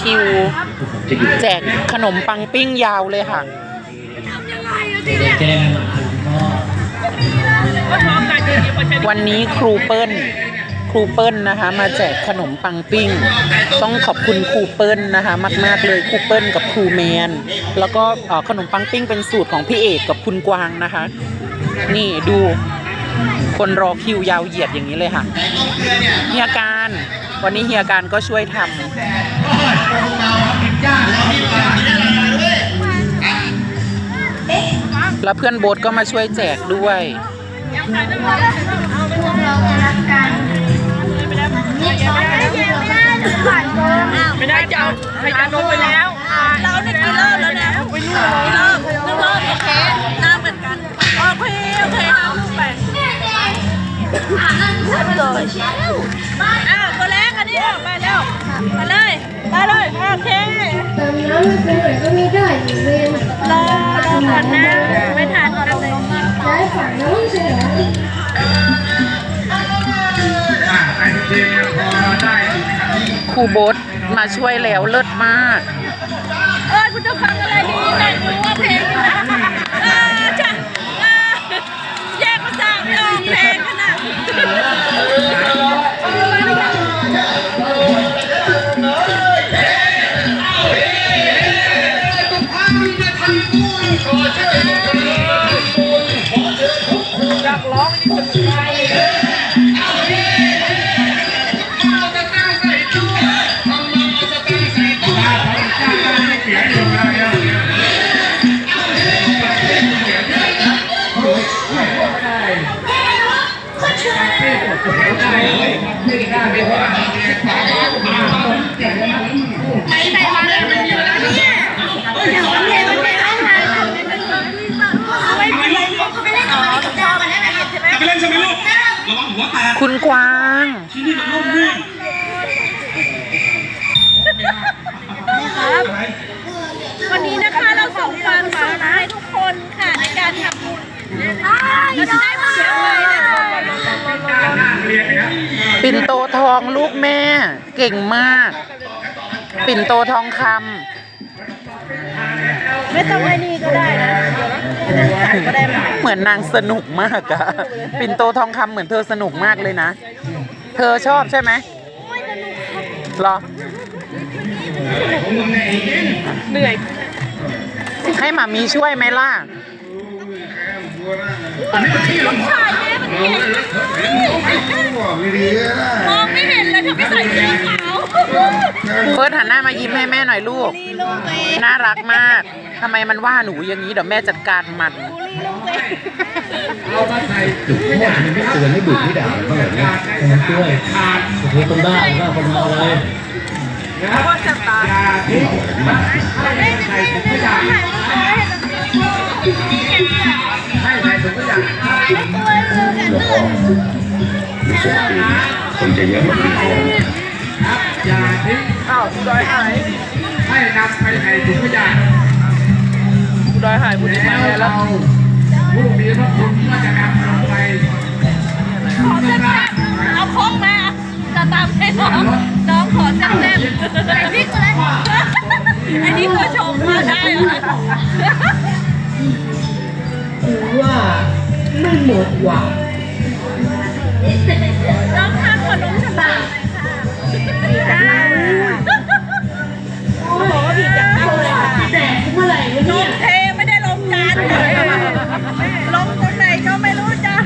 คิว แจกขนมปังปิ้งยาวเลยค่ะแก้มาก็วันนี้ครูเปิ้ลครูเปิ้ลนะคะ มาแจกขนมปังปิ้ง ต้องขอบคุณครูเปิ้ลนะคะ มาก ๆ เลยครูเปิ้ลกับครูแมน แล้วก็เอ่อขนมปังปิ้งเป็นสูตรของพี่เอกกับคุณกวางนะคะ นี่ดูคนรอคิวยาวเหยียดอย่างนี้เลยค่ะเฮียการ วันนี้เฮียการก็ช่วยทำ แล้วเพื่อนโบ๊ทก็มาช่วยแจกด้วยพวกเรารักกันนี่ช้อนไม่ได้ไม่ได้หรือผ่านโกงไม่ได้จะเอาพยานมไปแล้ว เราเนี่ยกี่รอบแล้วนะกี่รอบหนึ่งรอบโอเคหน้าเหมือนกันโอเคโอเคห้าลูกไปเลยอ้าวตัวแรก อันนี้เอาไปเร็วไปเลยไปเลยโอเคตอนน้ำมันเป็นหมือนก็ไม่ได้อยู่เวรรอรอก่อนนะไม่ทันกันเลยย้ายฝั่งน้องเสียครูโบ๊ทมาช่วยแล้วเลิศมาก เออคุณจะฟังอะไรดีแต่รู้ว่าเพลง ไปเล่นใช่ไหมลูกระวังหัวแตกคุณกวางที่นี่มันร่มรื่นวันนี้นะคะเราส่งความสุขมาให้ทุกคนค่ะในการทำบุญเราจะได้บุญอะ ปิ่นโตทองลูกแม่ เก่งมาก ปิ่นโตทองคไม่ต้องไอ้นี่ก็ได้นะไม่ต้องใส่ก็ได้ไหมำเหมือนนางสนุกมากอะปิ่นโตทองคำเหมือนเธอสนุกมากเลยนะ เธอชอบใช่ไหมเหรอ เหนื่อย ให้หมามีช่วยไหมล่ะ มองไม่เห็นเลยเธอไม่ใส่เสื้อขาวเฟิร์สหันหน้ามายิ้มให้แม่หน่อยลูกน่ารักมาก ทำไมมันว่าหนูอย่างนี้เดี๋ยวแม่จัดการมันจุดโทษมันไม่เตือนไม่ดุไม่ด่ามันก็แบบนี้ให้มันช่วยเธอคนบ้าบ้าคนเมาเลยก็จะตายให้ คนจะเยอะแบบนี้อย่าทิ้งอ้าวคุณดอยหายให้นำไปให้ถุงขยะคุณดอยหายคุณดีมาแล้วผู้มีพระคุณก็จะนำลงไปขอแซ่บเอาคงมาจะตามให้น้องน้องขอแซ่บๆใส่พริกเลยอันนี้ก็ชมมาได้เหรอว่าไม่หมดหวัง น้องทานขนมฉบับจ้าโอ้โหผิดอย่างนั้นเลยค่ะแดกเมื่อไหร่วะลเนี่ยงเทไม่ได้ลงจานเลยลงตรงไหนก็ไม่รู้จ้ะ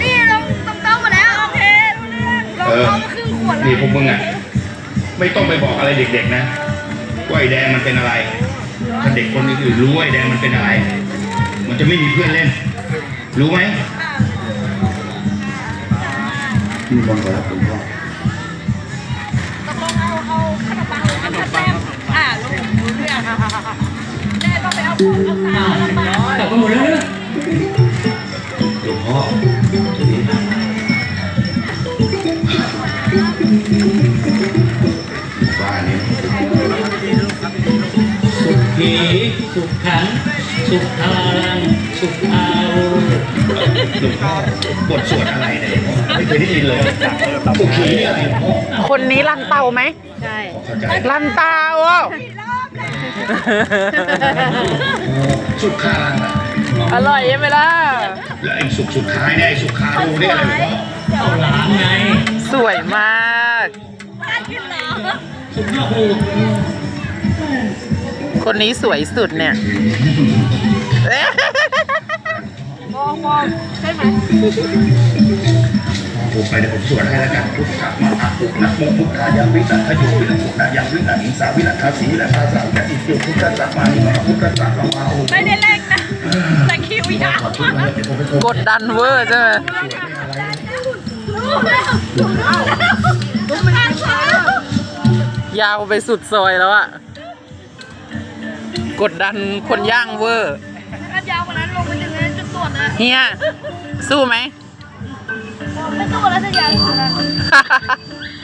นี่ลงตรงโต๊ะหมดแล้วโอเครู้เรื่องลงโต๊ะมาครึ่งขวดแล้วนี่พวกมึงอะ ไม่ต้องไปบอกอะไรเด็กๆนะว่าไอ้แดงมันเป็นอะไร ถ้าเด็กคนอื่นรู้ว่าไอ้แดงมันเป็นอะไร มันจะไม่มีเพื่อนเล่น รู้ไหม มีคนขอรับคุณพ่อตกลงเอาเอาขนมปังหรือขนมปังอ่าลงรู้เรื่องแม่ต้องไปเอาพวกเอาสารแล้วมาแต่ก็หมดแล้วเนี่ยหลวงพ่อทีนี้บ้านนี้สุขีสุขขังสุขอารังสุขอาโร หลวงพ่อบทสวดอะไรเนี่ยไม่เคยได้ยินเลยโอเคอะไรพ่อคนนี้ลันเตาไหมเใช่เข้าใจลันตาโอ้สุดข้ารังอะอร่อยใช่ไหมล่ะ แล้วไอ้สุกสุดท้ายเนี่ยไอ้สุกคารูเนี่ยอะไรวะข้าวหลามไงสวยมากน่ากินเหรอสุกยอดหูคนนี้สวยสุดเนี่ย มองมองใช่ไหมผมไปเดี๋ยวผมสวดให้แล้วกันพุทธะมาอาปุนะโมพุทธายาวิสัทธโยวินัสุนะยังวินัอิงสาวินัทาสีวินัทาสาวินัอิติพุทธะสัมมานิมาพุทธะสัมมาโอไม่ได้เล่นนะแต่คิวยาวขอโทษมานะกเดี๋ยวผมไปโทรกดดันเวอร์ใช่ไหมยาวไปสุดซอยแล้วอะกดดันคนย่างเวอร์ถ้ายาวกว่านั้นลงไปถึงจุดตรวจนะ เฮียสู้ไหมไม่ตู้แล้วจะยาวกว่านั้น